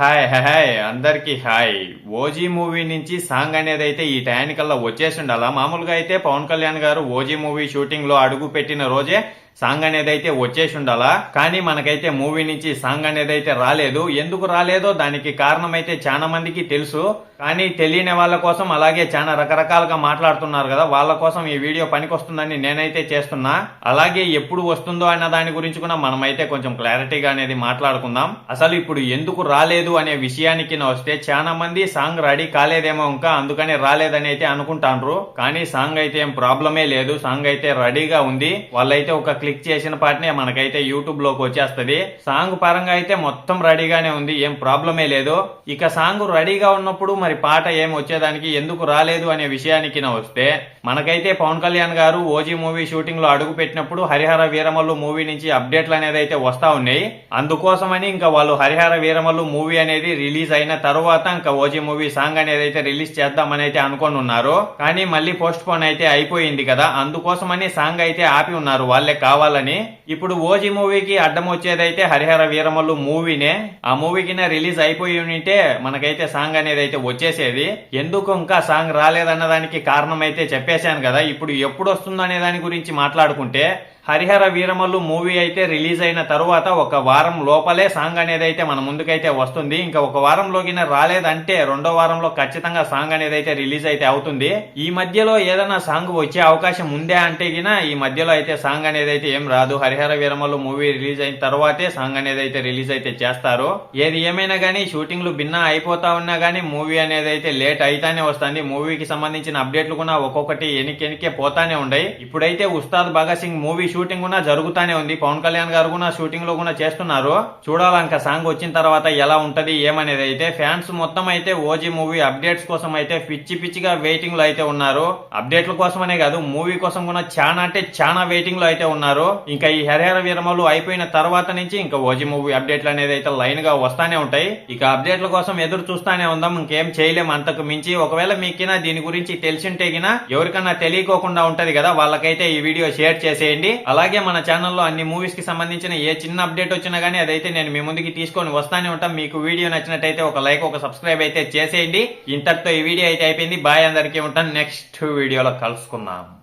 Hi hi అందరికీ hi. OG movie నుంచి song అనేది అయితే ఈ టయానికల్లా వచ్చేసి ఉండాలా మామూలుగా అయితే పవన్ కళ్యాణ్ గారు ఓజీ మూవీ షూటింగ్లో అడుగు పెట్టిన రోజే సాంగ్ అనేది అయితే వచ్చేసి ఉండాలా? కానీ మనకైతే మూవీ నుంచి సాంగ్ అనేది అయితే రాలేదు. ఎందుకు రాలేదో దానికి కారణం అయితే చాలా మందికి తెలుసు. కానీ తెలియని వాళ్ళ కోసం అలాగే చాలా రకరకాలుగా మాట్లాడుతున్నారు కదా. వాళ్ళ కోసం ఈ వీడియో పనికొస్తుందని నేనైతే చేస్తున్నా. అలాగే ఎప్పుడు వస్తుందో అన్న దాని గురించి కూడా మనమైతే కొంచెం క్లారిటీగా అనేది మాట్లాడుకుందాం. అసలు ఇప్పుడు ఎందుకు రాలేదు అనే విషయానికి వస్తే చాలా మంది సాంగ్ రెడీ కాలేదేమో ఇంకా అందుకని రాలేదని అయితే అనుకుంటాండ్రు. కానీ సాంగ్ అయితే ఏం ప్రాబ్లమే లేదు. సాంగ్ అయితే రెడీగా ఉంది. వాళ్ళైతే ఒక క్లిక్ చేసిన పాటనే మనకైతే యూట్యూబ్లోకి వచ్చేస్తుంది. సాంగ్ పరంగా అయితే మొత్తం రెడీగానే ఉంది ఏం ప్రాబ్లమే లేదు. ఇక సాంగ్ రెడీగా ఉన్నప్పుడు మరి పాట ఏం వచ్చేదానికి ఎందుకు రాలేదు అనే విషయానికి నా వస్తే మనకైతే పవన్ కళ్యాణ్ గారు ఓజీ మూవీ షూటింగ్లో అడుగు పెట్టినప్పుడు హరిహర వీరమల్లు మూవీ నుంచి అప్డేట్లు అనేది అయితే వస్తా ఉన్నాయి. అందుకోసమని ఇంకా వాళ్ళు హరిహర వీరమల్లు మూవీ అనేది రిలీజ్ అయిన తర్వాత ఇంకా ఓజీ మూవీ సాంగ్ అనేది అయితే రిలీజ్ చేద్దామని అయితే అనుకొని ఉన్నారు. కానీ మళ్ళీ పోస్ట్ పోన్ అయితే అయిపోయింది కదా అందుకోసమని సాంగ్ అయితే ఆపి ఉన్నారు వాళ్ళే కావాలని ఇప్పుడు ఓజీ మూవీకి అడ్డం వచ్చేదైతే హరిహర వీరమల్లు మూవీనే. ఆ మూవీకి రిలీజ్ అయిపోయి ఉంటే మనకైతే సాంగ్ అనేది అయితే వచ్చేసేది. ఎందుకు ఇంకా సాంగ్ రాలేదన్న దానికి కారణం అయితే చెప్పేశాను కదా. ఇప్పుడు ఎప్పుడు వస్తుందనే దాని గురించి మాట్లాడుకుంటే హరిహర వీరమల్లు మూవీ అయితే రిలీజ్ అయిన తర్వాత ఒక వారం లోపలే సాంగ్ అనేది అయితే మన ముందుకైతే వస్తుంది. ఇంకా ఒక వారంలోకి రాలేదంటే రెండో వారంలో ఖచ్చితంగా సాంగ్ అనేది అయితే రిలీజ్ అయితే అవుతుంది. ఈ మధ్యలో ఏదైనా సాంగ్ వచ్చే అవకాశం ఉందే అంటే గిన ఈ మధ్యలో అయితే సాంగ్ అనేది అయితే ఏం రాదు. హరిహర వీరమల్లు మూవీ రిలీజ్ అయిన తర్వాతే సాంగ్ అనేది అయితే రిలీజ్ అయితే చేస్తారు. ఏది ఏమైనా గానీ షూటింగ్లు భిన్న అయిపోతా ఉన్నా గానీ మూవీ అనేది అయితే లేట్ అయితానే వస్తుంది. మూవీకి సంబంధించిన అప్డేట్లు కూడా ఒక్కొక్కటి ఎనికెనికే పోతానే ఉన్నాయి ఇప్పుడైతే ఉస్తాద్ భగత్ సింగ్ మూవీ షూటింగ్ కూడా జరుగుతానే ఉంది. పవన్ కళ్యాణ్ గారు కూడా షూటింగ్లో కూడా చేస్తున్నారు. చూడాలి ఇంకా సాంగ్ వచ్చిన తర్వాత ఎలా ఉంటది ఏమనేది అయితే ఫ్యాన్స్ మొత్తం అయితే ఓజీ మూవీ అప్డేట్స్ కోసం అయితే పిచ్చి పిచ్చిగా వెయిటింగ్లో అయితే ఉన్నారు. అప్డేట్ల కోసమనే కాదు మూవీ కోసం కూడా చాలా అంటే చాలా వెయిటింగ్లో అయితే ఉన్నారు. ఇంకా ఈ హరిహర విరమలు అయిపోయిన తర్వాత నుంచి ఇంకా ఓజీ మూవీ అప్డేట్లు అనేది అయితే లైన్గా వస్తానే ఉంటాయి. ఇక అప్డేట్ల కోసం ఎదురు చూస్తానే ఉందాం ఇంకేం చేయలేం అంతకు మించి. ఒకవేళ మీకినా దీని గురించి తెలిసింటే గిన ఎవరికన్నా తెలియకోకుండా ఉంటది కదా వాళ్ళకైతే ఈ వీడియో షేర్ చేసేయండి. అలాగే మన ఛానల్లో అన్ని మూవీస్కి సంబంధించిన ఏ చిన్న అప్డేట్ వచ్చినా గానీ అదైతే నేను మీ ముందుకి తీసుకొని వస్తానే ఉంటాం. మీకు వీడియో నచ్చినట్టయితే ఒక లైక్ ఒక సబ్స్క్రైబ్ అయితే చేసేయండి. ఇంతటితో ఈ వీడియో అయితే అయిపోయింది. బాయ్ అందరికీ ఉంటాను. నెక్స్ట్ వీడియోలో కలుసుకుందాం.